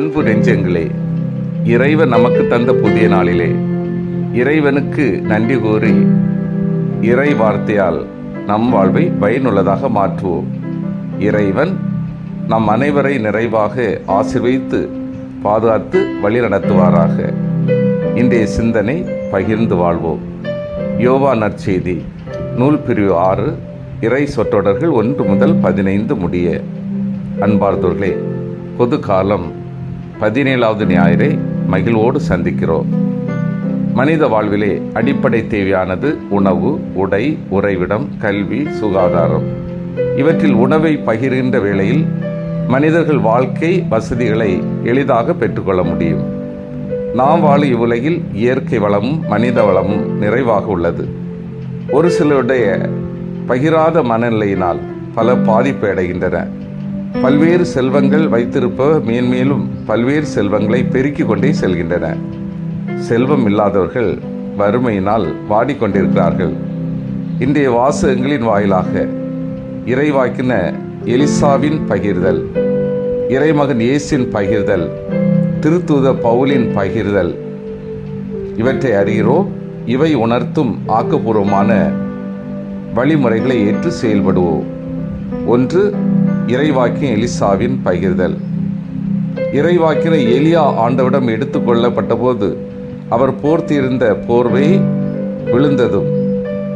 அன்பு நெஞ்சங்களே இறைவன் நமக்கு தந்த புதிய நாளிலே இறைவனுக்கு நன்றி கூறி இறை வார்த்தையால் நம் வாழ்வை பயனுள்ளதாக மாற்றுவோம். இறைவன் நம் அனைவரை நிறைவாக ஆசீர்வதித்து பாதுகாத்து வழி நடத்துவாராக இன்றைய சிந்தனை பகிர்ந்து வாழ்வோம். யோவா நற்செய்தி நூல் பிரிவு ஆறு இறை சொற்றொடர்கள் ஒன்று முதல் பதினைந்து முடிய. அன்பார்ந்தோர்களே பொது காலம் பதினேழாவது ஞாயிறை மகிழ்வோடு சந்திக்கிறோம். மனித வாழ்விலே அடிப்படை தேவையானது உணவு உடை உறைவிடம் கல்வி சுகாதாரம். இவற்றில் உணவை பகிர்கின்ற வேளையில் மனிதர்கள் வாழ்க்கை வசதிகளை எளிதாக பெற்றுக்கொள்ள முடியும். நாம் வாழும் இவ்வுலகில் இயற்கை வளமும் மனித வளமும் நிறைவாக உள்ளது. ஒரு சிலருடைய பகிராத மனநிலையினால் பல பாதிப்பு அடைகின்றன. பல்வேறு செல்வங்கள் வைத்திருப்பவர் மேன்மேலும் பல்வேறு செல்வங்களை பெருக்கிக் கொண்டே செல்கின்றன. செல்வம் இல்லாதவர்கள் வறுமையினால் வாடிக்கொண்டிருக்கிறார்கள். இன்றைய வாசகங்களின் வாயிலாக இறைவாக்கின எலிசாவின் பகிர்தல் இறைமகன் இயேசின் பகிர்தல் திருத்தூத பவுலின் பகிர்தல் இவற்றை அறிகிறோம் இவை உணர்த்தும் ஆக்கப்பூர்வமான வழிமுறைகளை ஏற்று செயல்படுவோம். ஒன்று இறைவாக்கியம் எலிசாவின் பகிர்தல். இறைவாக்கினை எலியா ஆண்டவிடம் எடுத்துக்கொள்ளப்பட்ட போது அவர் போர்த்தியிருந்த போர்வை விழுந்ததும்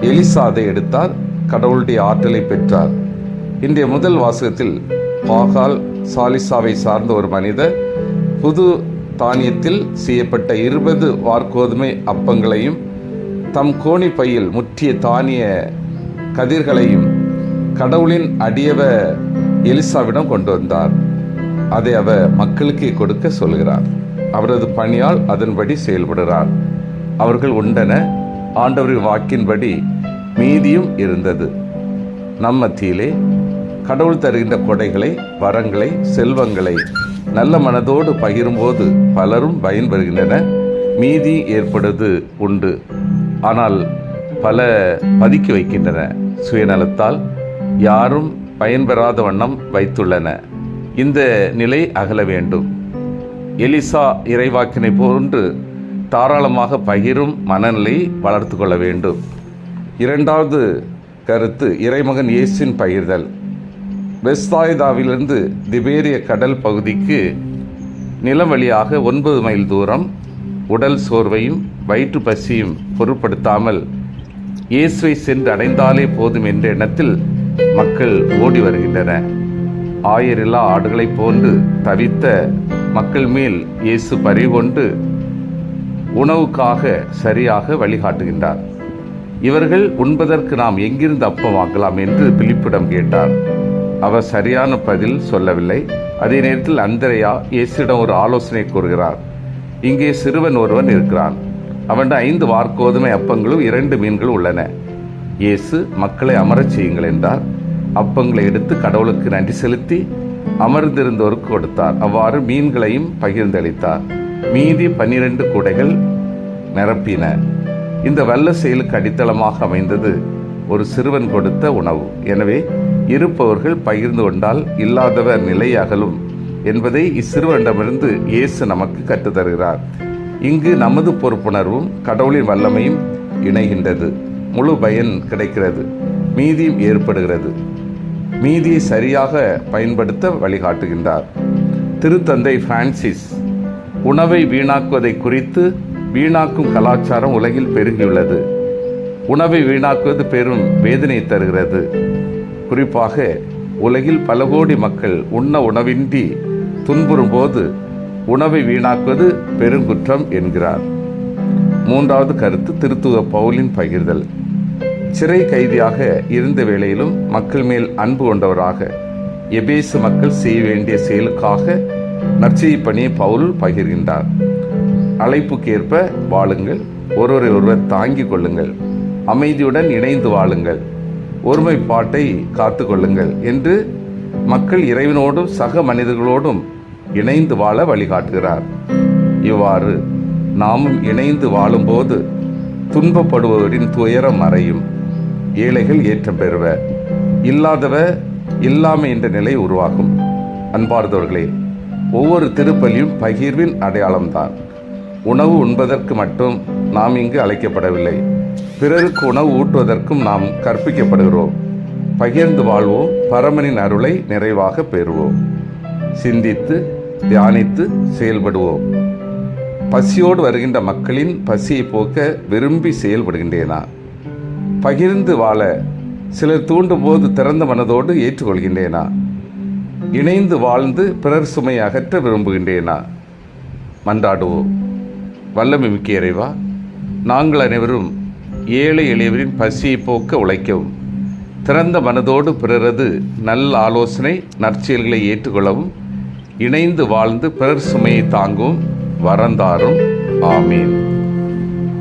எலிசா அதை எடுத்தார் கடவுளுடைய ஆற்றலை பெற்றார். இன்றைய முதல் வாசகத்தில் பாகால் சாலிசாவை சார்ந்த ஒரு மனிதர் புது தானியத்தில் செய்யப்பட்ட இருபது வார்கோதுமை அப்பங்களையும் தம் கோணி பையில் முற்றிய தானிய கதிர்களையும் கடவுளின் அடியவ எலிசாவிடம் கொண்டு வந்தார். அதை அவர் மக்களுக்கே கொடுக்க சொல்கிறார். அவரது பணியால் அதன்படி செயல்படுகிறார். அவர்கள் உண்டன. ஆண்டவரின் வாக்கின்படி மீதியும் இருந்தது. நம் மத்தியிலே கடவுள் தருகின்ற கொடைகளை வரங்களை செல்வங்களை நல்ல மனதோடு பகிரும்போது பலரும் பயன்பெறுகின்றன. மீதி ஏற்படுவது உண்டு. ஆனால் பல பதுக்கி வைக்கின்றன. சுயநலத்தால் யாரும் பயன்பெறாத வண்ணம் வைத்துள்ளன. இந்த நிலை அகல வேண்டும். எலிசா இறைவாக்கினை போன்று தாராளமாக பகிரும் மனநிலை வளர்த்து கொள்ள வேண்டும். இரண்டாவது கருத்து இறைமகன் இயேசின் பகிர்தல். வெஸ்தாயுதாவிலிருந்து திபேரிய கடல் பகுதிக்கு நிலம் வழியாக ஒன்பது மைல் தூரம் உடல் சோர்வையும் வயிற்று பசியும் பொருட்படுத்தாமல் இயேசுவை சென்று அடைந்தாலே போதும் என்ற எண்ணத்தில் மக்கள் ஓடி வருகின்றனர் ஆயரில்லா ஆடுகளைப் போன்று தவித்த மக்கள் மேல் இயேசு பறிகொண்டு உணவுக்காக சரியாக வழிகாட்டுகின்றார். இவர்கள் உண்பதற்கு நாம் எங்கிருந்து அப்பம் வாங்கலாம் என்று பிலிப்பிடம் கேட்டார். அவர் சரியான பதில் சொல்லவில்லை. அதே நேரத்தில் அந்தரையா இயேசுடன் ஒரு ஆலோசனை கூறுகிறார். இங்கே சிறுவன் ஒருவன் இருக்கிறான். அவன் ஐந்து வார்க்கோதுமை அப்பங்களும் இரண்டு மீன்களும் உள்ளன. இயேசு மக்களை அமரச் செய்யுங்கள் என்றார். அப்பங்களை எடுத்து கடவுளுக்கு நன்றி செலுத்தி அமர்ந்திருந்தோருக்கு கொடுத்தார். அவ்வாறு மீன்களையும் பகிர்ந்தளித்தார். மீதி பன்னிரண்டு கூடைகள் நிரப்பின. இந்த வல்ல செயலுக்கு அடித்தளமாக அமைந்தது ஒரு சிறுவன் கொடுத்த உணவு. எனவே இருப்பவர்கள் பகிர்ந்து கொண்டால் இல்லாதவர் நிலை அகலும் என்பதை இச்சிறுவனிடமிருந்து இயேசு நமக்கு கற்றுத்தருகிறார். இங்கு நமது பொறுப்புணர்வும் கடவுளின் வல்லமையும் இணைகின்றது. முழு பயன் கிடைக்கிறது. மீதியும் ஏற்படுகிறது. மீதியை சரியாக பயன்படுத்த வழிகாட்டுகின்றார். திருத்தந்தை பிரான்சிஸ் உணவை வீணாக்குவதை குறித்து வீணாக்கும் கலாச்சாரம் உலகில் பெருகியுள்ளது. உணவை வீணாக்குவது பெரும் வேதனை தருகிறது. குறிப்பாக உலகில் பல கோடி மக்கள் உண்ண உணவின்றி துன்புறும் போது உணவை வீணாக்குவது பெருங்குற்றம் என்கிறார். மூன்றாவது கருத்து திருத்துவ பவுலின் பகிர்தல். சிறை கைதியாக இருந்த வேளையிலும் மக்கள் மேல் அன்பு கொண்டவராக எபேசு மக்கள் செய்ய வேண்டிய செயலுக்காக நற்செய்தி பணியை பவுல் பகிர்கின்றார். அழைப்புக்கேற்ப வாழுங்கள் ஒருவரை ஒருவர் தாங்கிக் கொள்ளுங்கள் அமைதியுடன் இணைந்து வாழுங்கள் ஒருமைப்பாட்டை காத்து கொள்ளுங்கள் என்று மக்கள் இறைவனோடும் சக மனிதர்களோடும் இணைந்து வாழ வழிகாட்டுகிறார். இவ்வாறு நாமும் இணைந்து வாழும்போது துன்பப்படுபவரின் துயரம் மறையும். ஏழைகள் ஏற்றம் பெறுவ. இல்லாதவ இல்லாமை என்ற நிலை உருவாகும். அன்பார்ந்தவர்களே ஒவ்வொரு திருப்பலியும் பகிர்வின் அடையாளம்தான். உணவு உண்பதற்கு மட்டும் நாம் இங்கு அழைக்கப்படவில்லை. பிறருக்கு உணவு ஊட்டுவதற்கும் நாம் கற்பிக்கப்படுகிறோம். பகிர்ந்து வாழ்வோம் பரமனின் அருளை நிறைவாக பெறுவோம். சிந்தித்து தியானித்து செயல்படுவோம். பசியோடு வருகின்ற மக்களின் பசியை போக்க விரும்பி செயல்படுகின்றேனா? பகிர்ந்து வாழ சிலர் தூண்டும் போது திறந்த மனதோடு ஏற்றுக்கொள்கின்றேனா? இணைந்து வாழ்ந்து பிறர் சுமை அகற்ற விரும்புகின்றேனா? மன்றாடுவோம். வல்லமை மிக்க இறைவா நாங்கள் அனைவரும் ஏழை எளியவரின் பசியை போக்க உழைக்கவும் திறந்த மனதோடு பிறரது நல்ல ஆலோசனை நற்செயல்களை ஏற்றுக்கொள்ளவும் இணைந்து வாழ்ந்து பிறர் சுமையை தாங்கும் வரந்தாரும். ஆமீன்.